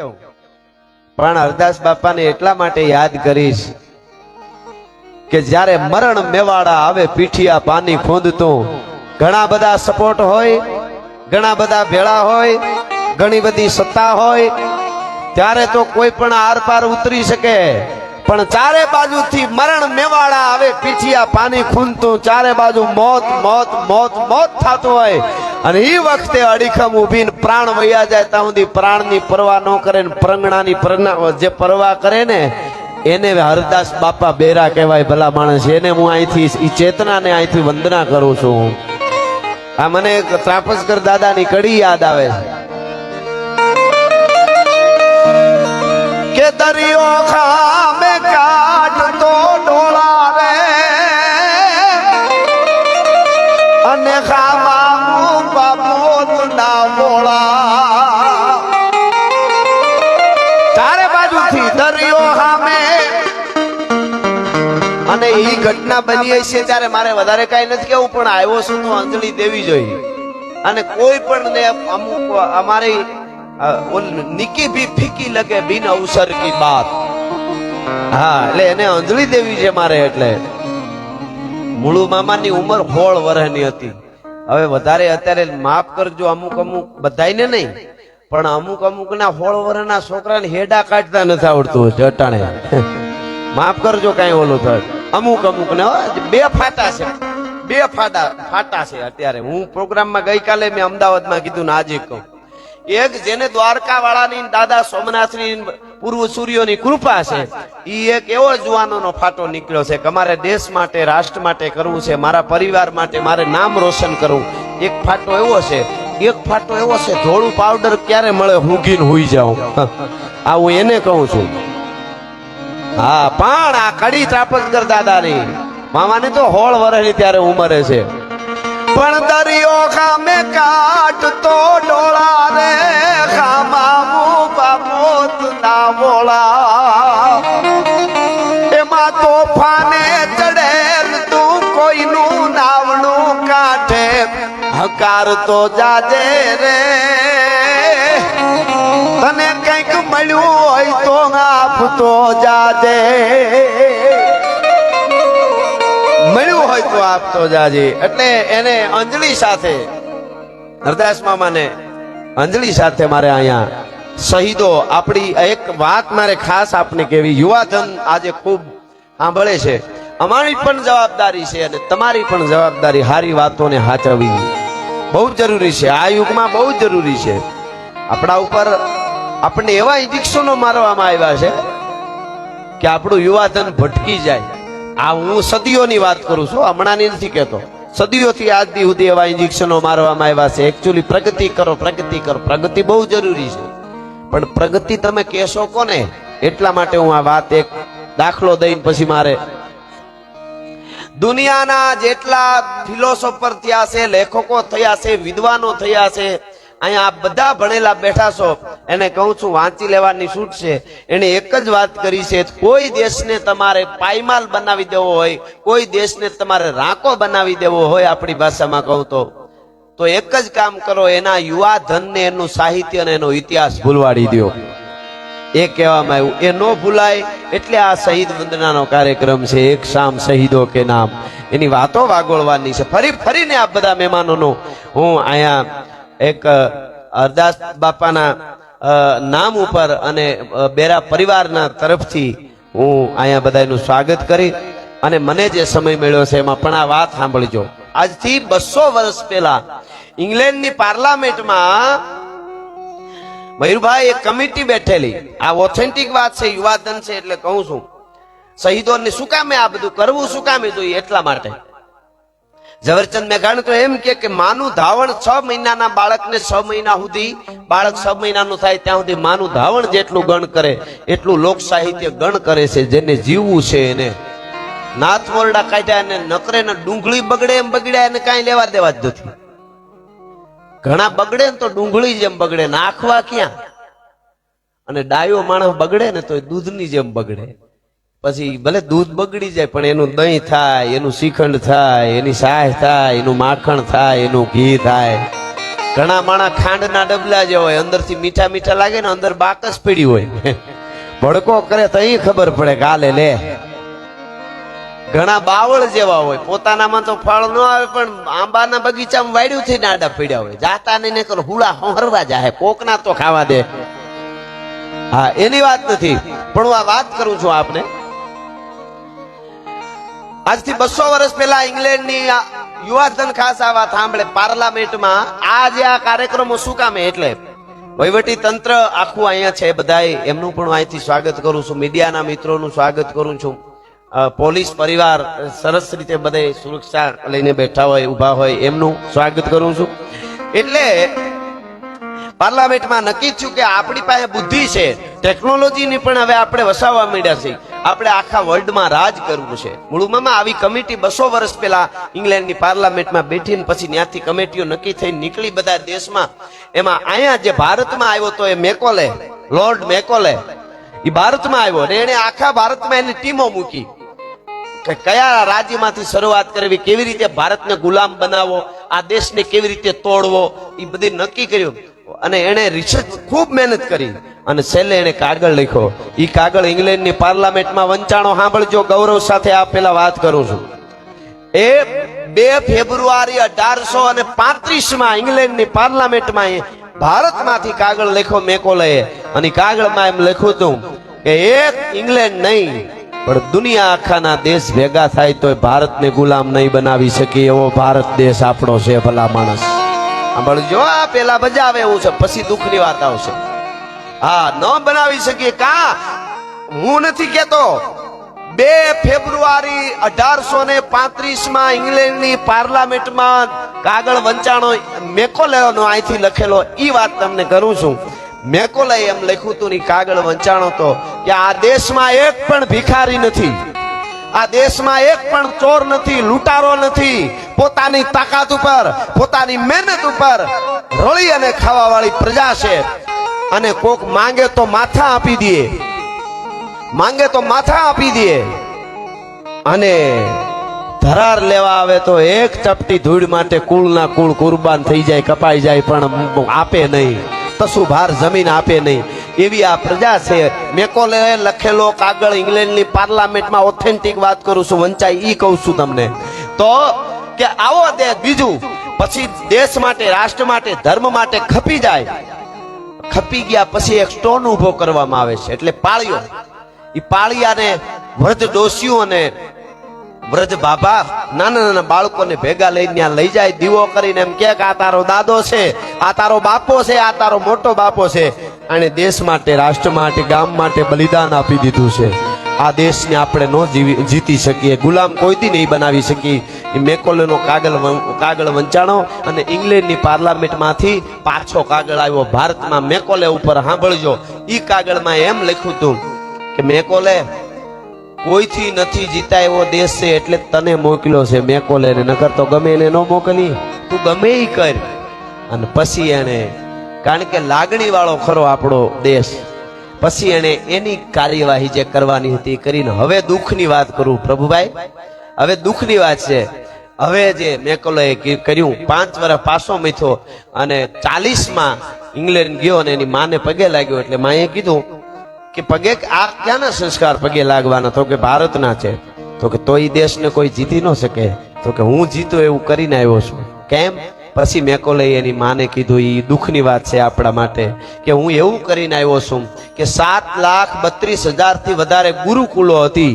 કેવું? પણ હરદાસ બાપાને એટલા માટે યાદ કરીશ કે જ્યારે મરણ મેવાડા આવે પીઠિયા પાની ખોંદતું, ઘણા બધા સપોર્ટ હોય, ઘણા બધા ભેળા હોય, ઘણી બધી સત્તા હોય, ત્યારે તો કોઈ પણ આર પાર ઉતરી શકે. પણ ચારે બાજુથી મરણ મેવાડા આવે, પીઠિયા પાણી ખૂનતું, ચારે બાજુ મોત મોત મોત મોત થતું હોય. અને એ વખતે અડીખમ ઊભીને પ્રાણ વયા જાય, ત્યાં સુધી પ્રાણની પરવા ન કરે ને પ્રંગણાની પ્રજ્ઞા જે પરવા કરે ને, એને હરદાસ બાપા બેરા કહેવાય ભલા માણસ. એને હું અહીંથી એ ચેતનાને અહીંથી વંદના કરું છું. આ મને ત્રાપસકર દાદાની કડી યાદ આવે છે. કે દરિયો રે અને એ ઘટના બની હશે ત્યારે મારે વધારે કઈ નથી કેવું પણ આવ્યો છું તો અંજલિ દેવી જોઈએ અને કોઈ પણ અમુક અમારી નિકી ભી ફીકી લગે બિન અવસર કી બાત. હા, એટલે એને અંજલિ દેવી છે મારે એટલે. મૂળુ મામાની ઉંમર સોળ વર્ષની હતી. હવે વધારે અત્યારે માફ કરજો, અમુક અમુક બધાયને નહીં, પણ અમુક અમુક ના સોળ વર્ષના છોકરાને હેડા કાઢતા નથી આવડતું, જટાણે. માફ કરજો કઈ ઓલું થાય. અમુક અમુક ને બે ફાટા છે. બે ફાટા ફાટા છે અત્યારે. હું પ્રોગ્રામમાં ગઈકાલે મેં અમદાવાદમાં કીધું ને આજે કહું. એક જેને દ્વારકા વાળાની દાદા સોમનાથની પૂર્વ સૂર્યોની કૃપા છે એ એક એવો જુવાનોનો ફાટો નીકળ્યો છે કે અમારે દેશ માટે, રાષ્ટ્ર માટે કરવું છે, મારા પરિવાર માટે મારે નામ રોશન કરવું. એક ફાટો એવો છે, એક ફાટો એવો છે, ધોળું પાવડર ક્યારે મળે હુંગીને હુઈ જાઉં. આ હું એને કહું છું. હા, પણ આ કડી ત્રાપસગર દાદાની. મામાની તો હોળ વર્ષની ત્યારે ઉંમરે છે. પણ દરિયો ખામે કાઢતો ડોળા રે ખામા બાપોત ના બોળા એમાં તોફાને ચડેલ તું કોઈનું નાવણું કાઢે, હકાર તો જાજે રે. તને કંઈક મળ્યું હોય તો આપતો જાજે. મળ્યું આપતો જાજે. એટલે એને અંજલિ સાથે હરદાસ મામાને અંજલિ સાથે મારે અહીંયા શહીદો, આપણી એક વાત મારે ખાસ આપને કેવી, યુવાધન આજે ખૂબ સાંભળે છે. અમારી પણ જવાબદારી છે અને તમારી પણ જવાબદારી હારી વાતોને હાચવવી. બહુ જરૂરી છે. આ યુગમાં બહુ જરૂરી છે. આપણા ઉપર આપણને એવા ઇન્જેક્શનો મારવામાં આવ્યા છે કે આપણું યુવાધન ભટકી જાય. આ હું સદીઓની વાત કરું છું, હમણાંની નથી કહેતો. સદીઓથી આજ સુધી એવા ઇન્જેક્શનો મારવામાં આવ્યા છે. એકચ્યુઅલી પ્રગતિ કરો પ્રગતિ કરો. પ્રગતિ બહુ જરૂરી છે. પણ પ્રગતિ તમે કહેશો કોને? એટલા માટે હું આ વાત એક દાખલો દઈને પછી મારે દુનિયાના જેટલા ફિલોસોફર થયા છે, લેખકો થયા છે, વિદ્વાનો થયા છે અહીંયા આપ બધા ભણેલા બેઠા છો. એને કહું છું, વાંચી લેવાની છૂટ છે. એને એક જ વાત કરી છે, કોઈ દેશને તમારે પાયમાલ બનાવી દેવો હોય, કોઈ દેશને તમારે રાંકો બનાવી દેવો હોય આપણી ભાષામાં કહું તો. તો એક જ કામ કરો, એના યુવા ધનને, એનું સાહિત્ય અને એનો ઇતિહાસ ભૂલવાડી દો એ કહેવામાં આવ્યું, એ ન ભૂલાય. એટલે આ શહીદ વંદનાનો કાર્યક્રમ છે, એક શામ શહીદો કે નામ. એની વાતો વાગોળવાની છે. ફરી, ફરીને આ બધા મહેમાનોનો, હું અહીંયા એક અરદાસ બાપાના નામ ઉપર અને બેરા પરિવારના તરફથી હું અહીંયા બધાનું સ્વાગત કરી અને મને જે સમય મળ્યો છે એમાં પણ આ વાત સાંભળજો. આજથી બસો વર્ષ પહેલા ઇંગ્લેન્ડની પાર્લામેન્ટમાં મયુરભાઈ એક કમિટી બેઠેલી. આ ઓથેન્ટિક વાત છે, યુવાધન છે એટલે કહું છું. શહીદોને શું કામે આ બધું કરવું, શું કામે જોઈએ એટલા માટે. ઝવેરચંદ મેઘાણી તો એમ કે માનું ધાવણ છ મહિનાના બાળકને છ મહિના સુધી, બાળક છ મહિનાનું થાય ત્યાં સુધી માનું ધાવણ જેટલું ગણ કરે, એટલું લોક સાહિત્ય ગણ કરે છે, જેને જીવવું છે એને. નાથ મોરડા કાઢ્યા અને નકરે ને ડુંગળી બગડે એમ બગડ્યા એને કાંઈ લેવા દેવા જ નથી. ઘણા બગડે ને તો ડુંગળી જેમ બગડે નાખવા ક્યાં? અને ડાયો માણસ બગડે ને તો દૂધની જેમ બગડે. પછી ભલે દૂધ બગડી જાય, પણ એનું દહીં થાય, એનું શ્રીખંડ થાય, એની સાહ થાય, એનું માખણ થાય, એનું ઘી થાય. ઘણા માણા ખાંડના ડબલા જે હોય, અંદરથી મીઠા મીઠા લાગે ને, અંદર બાકસ પીડી હોય. ભડકો કરે તો અહીં ખબર પડે કાલે લે. ઘણા બાવળ જેવા હોય, પોતાનામાં તો ફળ ન આવે, પણ આંબાના બગીચામાં વાડ્યું થી નાડા પીડ્યા હોય. જાતા નહીં કરો હુલા હરવા જાય કોકના તો ખાવા દે. હા, એની વાત નથી. પણ હું આ વાત કરું છું આપને. આજથી બસો વર્ષ પહેલા ઇંગ્લેન્ડની યુવાધન ખાસ આ વાત સાંભળે પાર્લામેન્ટમાં આ જે આ કાર્યક્રમો શું કામે એટલે વહીવટી તંત્ર આખું અહીંયા છે બધાય. એમનું પણ અહીંથી સ્વાગત કરું છું. મીડિયાના મિત્રોનું સ્વાગત કરું છું. પોલીસ પરિવાર સરસ રીતે બધે સુરક્ષા લઈને બેઠા હોય, ઊભા હોય, એમનું સ્વાગત કરું છું. એટલે પાર્લામેન્ટમાં નક્કી થયું કે આપણી પાસે બુદ્ધિ છે. ટેકનોલોજીની પણ હવે આપણે વસાવવા માંડ્યા છીએ. આપણે આખા વર્લ્ડમાં રાજ કરવું છે. મૂળમાં આવી કમિટી બસો વર્ષ પહેલા ઇંગ્લેન્ડની પાર્લામેન્ટમાં બેઠીને પછી ત્યાંથી કમિટીઓ નક્કી થઈ નીકળી બધા દેશમાં. એમાં અહીંયા જે ભારતમાં આવ્યો તો એ મેકોલે, લોર્ડ મેકોલે એ ભારતમાં આવ્યો અને એને આખા ભારતમાં એની ટીમો મૂકી. કે કયા રાજ્યમાંથી શરૂઆત કરવી, કેવી રીતે ભારતને ગુલામ બનાવવો, આ દેશને કેવી રીતે તોડવો એ બધી નક્કી કર્યું. અને એણે રિસર્ચ ખૂબ મહેનત કરી. અને છેલ્લે એણે કાગળ લખ્યો. એ કાગળ ઇંગ્લેન્ડની પાર્લામેન્ટમાં વંચાણો સાંભળજો, ગૌરવ સાથે આ પેલા વાત કરું છું. એ બે ફેબ્રુઆરી અઢારસો અને પાંત્રીસમાં ઇંગ્લેન્ડની પાર્લામેન્ટમાં એ ભારતમાંથી કાગળ લખ્યો મેકોલે અને કાગળમાં એમ લખ્યું હતું કે એક ઇંગ્લેન્ડ નહીં, પણ દુનિયા આખાના દેશ ભેગા થાય તોય ભારતને ગુલામ નહીં બનાવી શકે એવો ભારત દેશ આપણો છે ભલા માણસ. સાંભળજો આ પેલા બજાવે એવું છે, પછી દુઃખની વાત આવશે. હા, ન બનાવી શકીએ. કા? હું નથી કેતો. બે ફેબ્રુઆરી અઢારસો ને પાંત્રીસમાં ઇંગ્લેન્ડની પાર્લામેન્ટમાં કાગળ વંચાણો મેકોલેનો અહીંથી લખેલો, ઈ વાત તમને કરું છું. મેકોલે એમ લખ્યું હતું ની કાગળ વંચાણો તો, કે આ દેશમાં એક પણ ભિખારી નથી. આ દેશમાં એક પણ ચોર નથી, લૂંટારો નથી. પોતાની તાકાત ઉપર, પોતાની મહેનત ઉપર રળી અને ખાવા વાળી પ્રજા છે. અને કોક માંગે તો માથા આપી દે. માંગે તો માથા આપી દે. અને ધરાર લેવા આવે તો એક ચપટી ધૂળ માટે કુળના કુળ કુરબાન થઈ જાય, કપાઈ જાય, પણ આપે નહીં. તસુ ભાર જમીન આપે નહીં. એવી આ પ્રજા છે. મેકોલે લખેલો કાગળ ઇંગ્લેન્ડની પાર્લામેન્ટમાં ઓથેન્ટિક વાત કરું છું, વંચાય એ કહું છું તમને. તો કે આવો દેશ બીજું. પછી દેશ માટે, રાષ્ટ્ર માટે, ધર્મ માટે ખપી જાય. ખપી ગયા પછી એક સ્ટોન ઊભો કરવામાં આવે છે. એટલે પાળીઓ. એ પાળિયાને વ્રજ ડોસીઓ અને વ્રજ બાબા નાના નાના બાળકોને ભેગા લઈને ત્યાં લઈ જાય, દીવો કરીને એમ કે આ તારો દાદો છે, આ તારો બાપો છે, આ તારો મોટો બાપો છે. અને દેશ માટે, રાષ્ટ્ર માટે, ગામ માટે બલિદાન આપી દીધું છે. આ દેશને આપણે ન જીવી જીતી શકીએ. ગુલામ કોઈથી નહીં બનાવી શકીએ. મેકોલેનો કાગળ કાગળ વંચાણો અને ઇંગ્લેન્ડની પાર્લામેન્ટમાંથી પાછો કાગળ આવ્યો. ભારતમાં મેકોલે ઉપર સાંભળજો. એ કાગળમાં એમ લખ્યું હતું કે, મેકોલે, કોઈથી નથી જીતા એવો દેશ છે એટલે તને મોકલ્યો છે મેકોલે નકર તો ગમે એને ન મોકલી તું ગમે એ કર. અને પછી એને કારણ કે લાગણીવાળો ખરો આપણો દેશ. પછી એને એની કાર્યવાહી જે કરવાની હતી કરીને હવે દુઃખની વાત કરું પ્રભુભાઈ. હવે દુઃખની વાત છે. હવે જે મેકોલોએ કર્યું, પાંચ વર્ષ પાછો મીઠો અને ચાલીસમાં ઇંગ્લેન્ડ ગયો અને એની માને પગે લાગ્યો એટલે માએ કીધું કે પગે આ ક્યાંના સંસ્કાર પગે લાગવાના? તો કે ભારતના છે. તો કે તો એ દેશને કોઈ જીતી ન શકે. તો કે હું જીતો એવું કરીને આવ્યો છું. કેમ? પછી મેકોલે એની માને કીધું એ દુઃખની વાત છે આપણા માટે કે હું એવું કરીને આવ્યો છું કે સાત લાખ બત્રીસ હજારથી વધારે ગુરુકુળો હતી.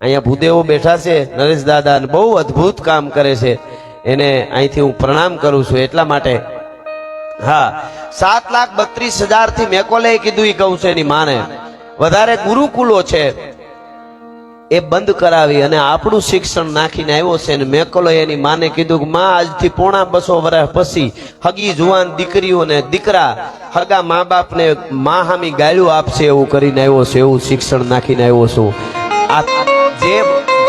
અહીંયા ભૂદેવો બેઠા છે, નરેશ દાદા બહુ અદ્ભુત કામ કરે છે. એને અહીંથી હું પ્રણામ કરું છું એટલા માટે. હા, સાત લાખ બત્રીસ હજારથી મેકોલે કીધું એ કહું છે એની માને, વધારે ગુરુકુલો છે. એ બંધ કરાવી અને આપણું શિક્ષણ નાખીને આવ્યો છે અને મેકલો એની માને કીધું કે માં, આજથી પોણા બસો વર્ષ પછી હગી જુવાન દીકરીઓને દીકરા હગા મા બાપને મા હામી ગાળ્યું આપશે એવું કરીને આવ્યો છે, એવું શિક્ષણ નાખીને આવ્યો છું. આ જે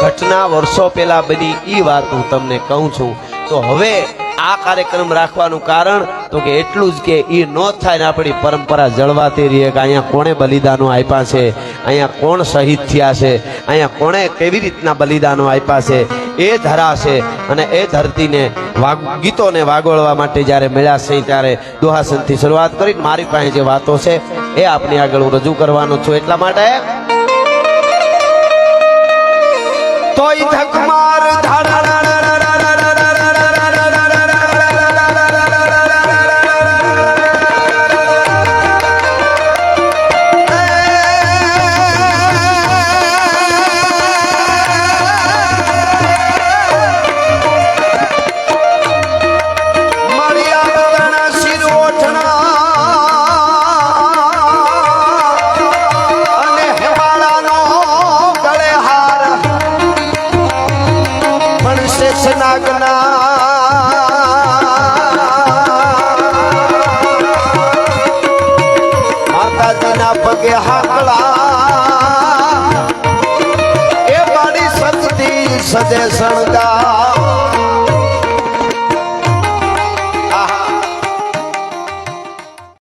ઘટના વર્ષો પહેલા બની એ વાત હું તમને કહું છું. તો હવે આ કાર્યક્રમ રાખવાનું કારણ તો કે એટલું જ કે એ ન થાય ને આપણી પરંપરા જળવાતી રહીએ કે અહીંયા કોણે બલિદાનો આપ્યા છે, અહીંયા કોણ શહીદ થયા છે, અહીંયા કોણે કેવી રીતના બલિદાનો આપ્યા છે, એ ધરાશે અને એ ધરતીને વાગ, ગીતોને વાગોળવા માટે જ્યારે મળ્યા છે ત્યારે દોહાસનથી શરૂઆત કરી મારી પાસે જે વાતો છે એ આપની આગળ હું રજૂ કરવાનો છું. એટલા માટે તોય ધકમાર શેષનાગના માતાજીના પગે હાકડા એ મારી શક્તિ સજે શણગા